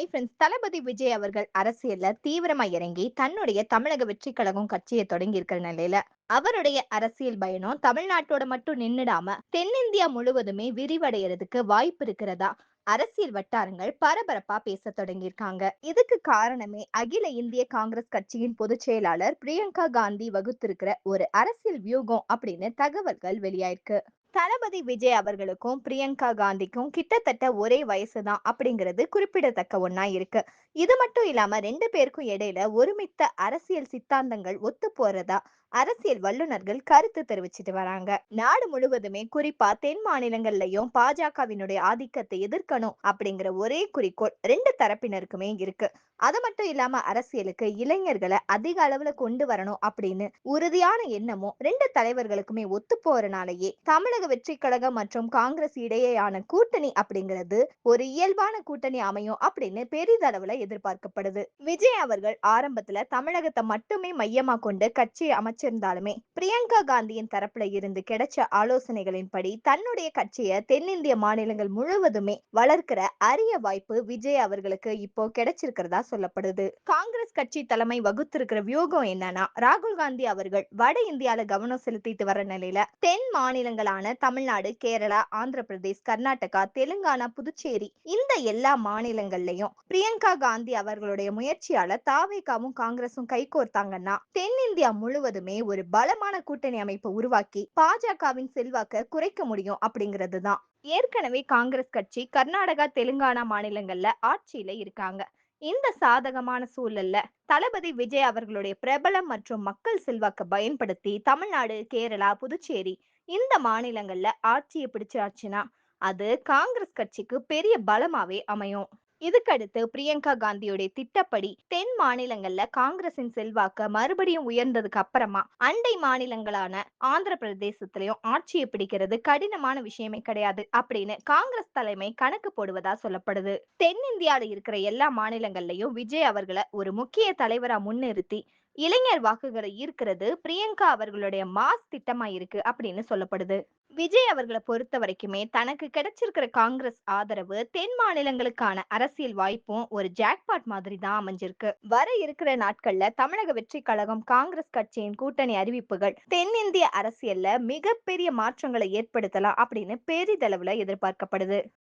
Hi friends தளபதி விஜய் அவர்கள் அரசியல்ல தீவிரமா இறங்கி தன்னுடைய தமிழக வெற்றி கழகம் கட்சியை தொடங்கி இருக்கிற நிலையில அவருடைய அரசியல் பயணம் தமிழ்நாட்டோட மட்டும் நின்னுடாம தென்னிந்தியா முழுவதுமே விரிவடைகிறதுக்கு வாய்ப்பு இருக்கிறதா? அரசியல் வட்டாரங்கள் பரபரப்பா பேச தொடங்கியிருக்காங்க. இதுக்கு காரணமே அகில இந்திய காங்கிரஸ் கட்சியின் பொதுச் செயலாளர் பிரியங்கா காந்தி வகுத்திருக்கிற ஒரு அரசியல் வியூகம் அப்படின்னு தகவல்கள் வெளியாயிருக்கு. தளபதி விஜய் அவர்களுக்கும் பிரியங்கா காந்திக்கும் கிட்டத்தட்ட ஒரே வயசுதான் அப்படிங்கிறது குறிப்பிடத்தக்க ஒன்னா இருக்கு. இது மட்டும் இல்லாம ரெண்டு பேருக்கும் இடையில ஒருமித்த அரசியல் சித்தாந்தங்கள் ஒத்து போறதா அரசியல் வல்லுநர்கள் கருத்து தெரிவிச்சிட்டு வராங்க. நாடு முழுவதுமே குறிப்பா தென் மாநிலங்கள்லயும் பாஜகவினுடைய ஆதிக்கத்தை எதிர்க்கணும் அப்படிங்கிற ஒரே குறிக்கோள் ரெண்டு தரப்பினருக்குமே இருக்கு. அது மட்டும் இல்லாம அரசியலுக்கு இளைஞர்களை அதிக அளவுல கொண்டு வரணும் அப்படின்னு உறுதியான எண்ணமும் ரெண்டு தலைவர்களுக்குமே ஒத்து போறனாலேயே தமிழக வெற்றி கழகம் மற்றும் காங்கிரஸ் இடையேயான கூட்டணி அப்படிங்கிறது ஒரு இயல்பான கூட்டணி அமையும் அப்படின்னு பெரிதளவுல எதிர்பார்க்கப்படுது. விஜய் அவர்கள் ஆரம்பத்துல தமிழகத்தை மட்டுமே மையமா கொண்டு கட்சியை அமைச்சிருந்தாலுமே பிரியங்கா காந்தியின் தரப்புல இருந்து கிடைச்ச ஆலோசனைகளின்படி தன்னுடைய கட்சியை தென்னிந்திய மாநிலங்கள் முழுவதுமே வளர்க்கிற அரிய வாய்ப்பு விஜய் அவர்களுக்கு இப்போ கிடைச்சிருக்கிறதா சொல்லப்படுது. காங்கிரஸ் கட்சி தலைமை வகுத்திருக்கிற வியூகம் என்னன்னா ராகுல் காந்தி அவர்கள் வட இந்தியால கவனம் செலுத்திட்டு வர நிலையில தென் மாநிலங்களான தமிழ்நாடு கேரளா ஆந்திர பிரதேஷ் கர்நாடகா தெலுங்கானா புதுச்சேரி இந்த எல்லா மாநிலங்கள்லயும் பிரியங்கா காந்தி அவர்களுடைய முயற்சியால தாவேகாவும் காங்கிரசும் கைகோர்த்தாங்கன்னா தென்னிந்தியா முழுவதுமே ஒரு பலமான கூட்டணி அமைப்பு உருவாக்கி பாஜகவின் செல்வாக்க குறைக்க முடியும் அப்படிங்கிறது தான் ஏற்கனவே காங்கிரஸ் கட்சி கர்நாடகா தெலுங்கானா மாநிலங்கள்ல ஆட்சியில இருக்காங்க. இந்த சாதகமான சூழல்ல தளபதி விஜய் அவர்களுடைய பிரபலம் மற்றும் மக்கள் செல்வாக்க பயன்படுத்தி தமிழ்நாடு கேரளா புதுச்சேரி இந்த மாநிலங்கள்ல ஆட்சியை பிடிச்சாச்சுன்னா அது காங்கிரஸ் கட்சிக்கு பெரிய பலமாவே அமையும். இதுக்கடுத்து பிரியங்கா காந்தியுடைய திட்டப்படி தென் மாநிலங்கள்ல காங்கிரசின் செல்வாக்க மறுபடியும் உயர்ந்ததுக்கு அப்புறமா அண்டை மாநிலங்களான ஆந்திர பிரதேசத்திலையும் ஆட்சியை பிடிக்கிறது கடினமான விஷயமே கிடையாது அப்படின்னு காங்கிரஸ் தலைமை கணக்கு போடுவதா சொல்லப்படுது. தென்னிந்தியால இருக்கிற எல்லா மாநிலங்கள்லயும் விஜய் அவர்களை ஒரு முக்கிய தலைவரா முன்னிறுத்தி இளைஞர் வாக்குகளை ஈர்க்கிறது பிரியங்கா அவர்களுடைய மாஸ் திட்டமா இருக்கு அப்படின்னு சொல்லப்படுது. விஜய் அவர்களை பொறுத்த வரைக்குமே தனக்கு கிடைச்சிருக்கிற காங்கிரஸ் ஆதரவு தென் மாநிலங்களுக்கான அரசியல் வாய்ப்பும் ஒரு ஜாக்பாட் மாதிரி தான் அமைஞ்சிருக்கு. வர இருக்கிற நாட்கள்ல தமிழக வெற்றி கழகம் காங்கிரஸ் கட்சியின் கூட்டணி அறிவிப்புகள் தென்னிந்திய அரசியல்ல மிகப்பெரிய மாற்றங்களை ஏற்படுத்தலாம் அப்படின்னு பெரிதளவுல எதிர்பார்க்கப்படுது.